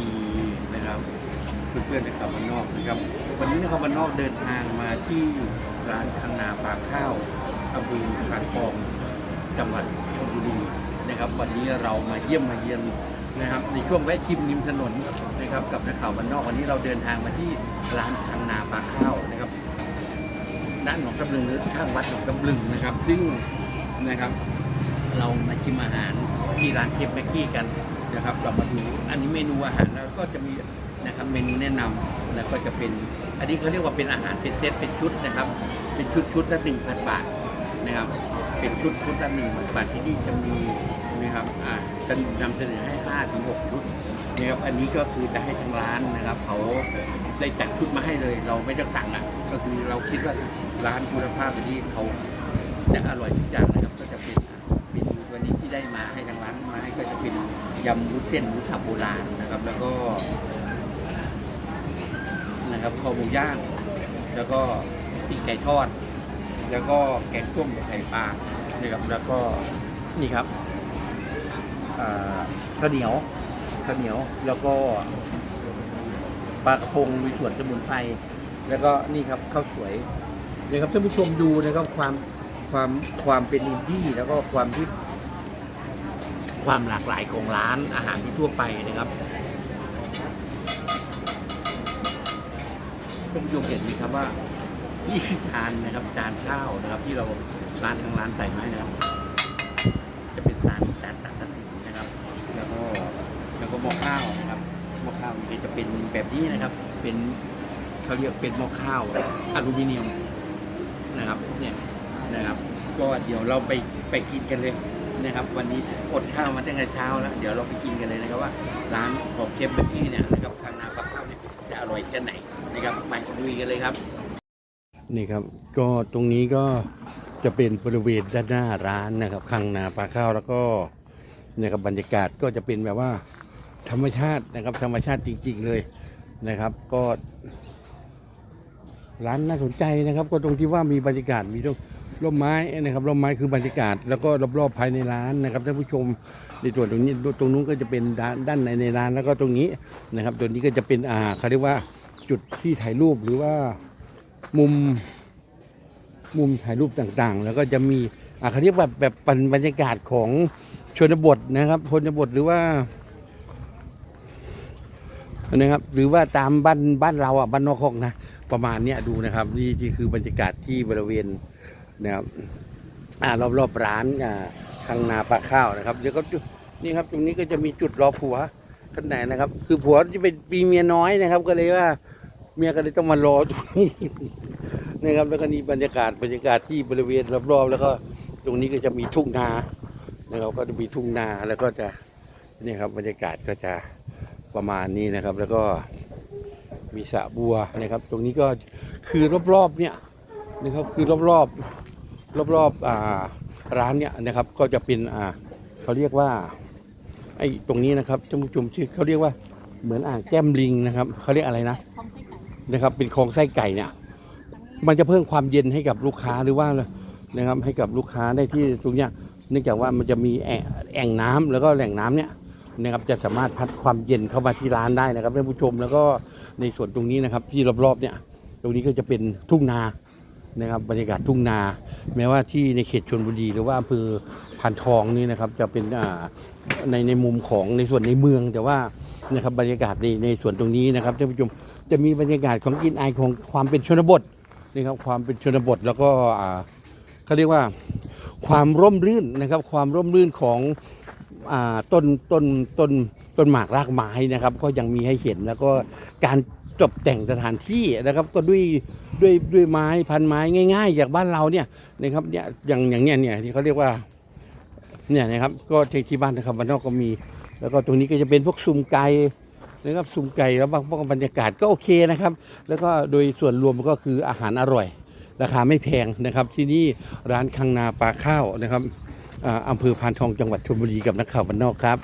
ดีนะครับเพื่อนๆนะครับบ้านนอกนะครับวันนี้นะครับบ้านนอกเดินทางมาที่ร้านคังนาปลาข้าวอำเภอพานทองจังหวัดชลบุรีนะครับ วันนี้เรามาเยี่ยมมาเยียนนะครับ ในช่วงแวะชิมริมถนนนะครับ กับนักข่าวบ้านนอกวันนี้เราเดินทางมาที่ร้านคังนาปลาข้าวนะครับด้านหนองตำลึงหรือข้างวัดหนองตำลึงนะครับ ซึ่งนะครับ เรามาชิมอาหารที่ร้านเทปแม็กกี้กัน นะครับ เรามาดูอันนี้เมนูอาหารแล้วก็จะมีนะครับเมนูแนะนำแล้วก็จะเป็น อันนี้เขาเรียกว่าเป็นอาหารเป็นเซตเป็นชุดนะครับ เป็นชุดชุดละหนึ่งพันบาทนะครับ เป็นชุดชุดละหนึ่งพันบาทที่นี่จะมีนะครับอ่าจะนำเสนอให้ห้าถึงหกชุดนะครับอันนี้ก็คือจะให้ทางร้านนะครับเขาได้จัดชุดมาให้เลย เราไม่ต้องสั่งอะก็คือเราคิดว่าร้านคุณภาพแบบนี้เขาจะอร่อยทุกอย่าง ยำวุ้นเส้นหมูสับโบราณนะครับ แล้วก็นะครับคอหมูย่าง แล้วก็ปีกไก่ทอด แล้วก็แกงส้มไข่ปลานะครับแล้วก็นี่ครับอ่าข้าวเหนียวข้าวเหนียว แล้วก็ปลากระพงลุยสวนสมุนไพรแล้วก็นี่ครับข้าวสวยนะครับท่านผู้ชมดูนะครับความความความเป็นอินดี้แล้วก็ความที่ ความหลากหลายของร้านอาหารที่ทั่วไปนะครับท่านผู้ชมเห็นไหมครับว่านี่คือจานนะครับจานข้าวนะครับ ที่เราร้านทางร้านใส่ไว้นะครับ จะเป็นจานจานสังกะสีนะครับ แล้วก็แล้วก็หม้อข้าวนะครับหม้อข้าวนี่จะเป็นแบบนี้นะครับ เป็นเขาเรียกเป็นหม้อข้าวอลูมิเนียมนะครับ เนี่ยนะครับ ก็เดี๋ยวเราไปไปกินกันเลย นะครับ วันนี้อดข้าวมาตั้งแต่เช้าแล้ว เดี๋ยวเราไปกินกันเลยนะครับว่าร้านของเชฟเบกกี้เนี่ยนะครับทางนาปลาข้าวเนี่ยจะอร่อยแค่ไหนนะครับไปดูกันเลยครับ นี่ครับก็ตรงนี้ก็จะเป็นบริเวณด้านหน้าร้านนะครับข้างนาปลาข้าวแล้วก็นะครับบรรยากาศก็จะเป็นแบบว่าธรรมชาตินะครับ ธรรมชาติจริง ๆเลยนะครับ ก็ร้านน่าสนใจนะครับ ก็ตรงที่ว่ามีบรรยากาศมีร่ม ร่มไม้นะครับร่มไม้คือบรรยากาศ แล้วก็รอบๆภายในร้านนะครับท่านผู้ชมในส่วนตรงนี้ตรงนู้นก็จะเป็นด้านด้านในในร้านแล้วก็ตรงนี้นะครับตัวนี้ก็จะเป็นอ่าเขาเรียกว่าจุดที่ถ่ายรูปหรือว่ามุมมุมถ่ายรูปต่างๆ แล้วก็จะมีอ่าเขาเรียกว่าแบบป็นบรรยากาศของชนบทนะครับชนบทหรือว่านะครับหรือว่าตามบ้านบ้านเราอะบ้านนอกคอกนะประมาณเนี้ยดูนะครับนี่คือ บรรยากาศที่บริเวณ นะครับรอบรอบๆร้านข้างนาปลาข้าวนะครับเดี๋ยวก็นี่ครับตรงนี้ก็จะมีจุดรอผัวข้างในนะครับ คือผัวจะเป็นปีเมียน้อยนะครับ ก็เลยว่า เมียก็เลยต้องมารอตรงนี้นะครับแล้วก็นี่บรรยากาศบรรยากาศที่บริเวณรอบๆแล้วก็ตรงนี้ก็จะมีทุ่งนานะครับก็จะมีทุ่งนาแล้วก็จะนี่ครับบรรยากาศก็จะประมาณนี้นะครับ แล้วก็มีสระบัวนะครับ ตรงนี้ก็คือรอบๆเนี่ยนะครับคือรอบๆ รอบๆอ่าร้านเนี่ยนะครับก็จะเป็นอ่าเขาเรียกว่าไอ้ตรงนี้นะครับท่านผู้ชมชื่อเขาเรียกว่าเหมือนอ่างแก้มลิงนะครับเขาเรียกอะไรนะนะครับ เป็นคลองไส้ไก่เนี่ย มันจะเพิ่มความเย็นให้กับลูกค้าหรือว่านะครับ ให้กับลูกค้าได้ที่ตรงเนี้ยเนื่องจากว่ามันจะมีแอ่งแอ่งน้ำแล้วก็แหล่งน้ำเนี่ยนะครับจะสามารถพัดความเย็นเข้ามาที่ร้านได้นะครับท่านผู้ชมแล้วก็ในส่วนตรงนี้นะครับที่รอบๆเนี่ย ตรงนี้ก็จะเป็นทุ่งนา นะครับบรรยากาศทุ่งนา แม้ว่าที่ในเขตชนบุรีหรือว่าอำเภอพานทองนี่นะครับจะเป็นในในมุมของในส่วนในเมือง แต่ว่านะครับบรรยากาศในในส่วนตรงนี้นะครับท่านผู้ชมจะมีบรรยากาศของกินอายของความเป็นชนบทนะครับความเป็นชนบทแล้วก็อ่าเขาเรียกว่าความร่มรื่นนะครับความร่มรื่นของอ่าต้นต้นต้นต้นหมากรากไม้นะครับก็ยังมีให้เห็นแล้วก็การ ตกแต่งสถานที่นะครับ ก็ด้วยด้วยด้วยไม้พันไม้ง่ายๆจากบ้านเราเนี่ยนะครับเนี่ยอย่างอย่างเนี้ยเนี่ยที่เขาเรียกว่าเนี่ยนะครับก็ที่ที่บ้านนะครับบ้านนอกก็มี แล้วก็ตรงนี้ก็จะเป็นพวกซุ่มไก่นะครับซุ่มไก่แล้วบางพวกบรรยากาศก็โอเคนะครับ แล้วก็โดยส่วนรวมก็คืออาหารอร่อย ราคาไม่แพงนะครับ ที่นี่ร้านคังนาปลาข้าวนะครับอ่าอำเภอพานทองจังหวัดชลบุรีกับนักข่าวบ้านนอกครับ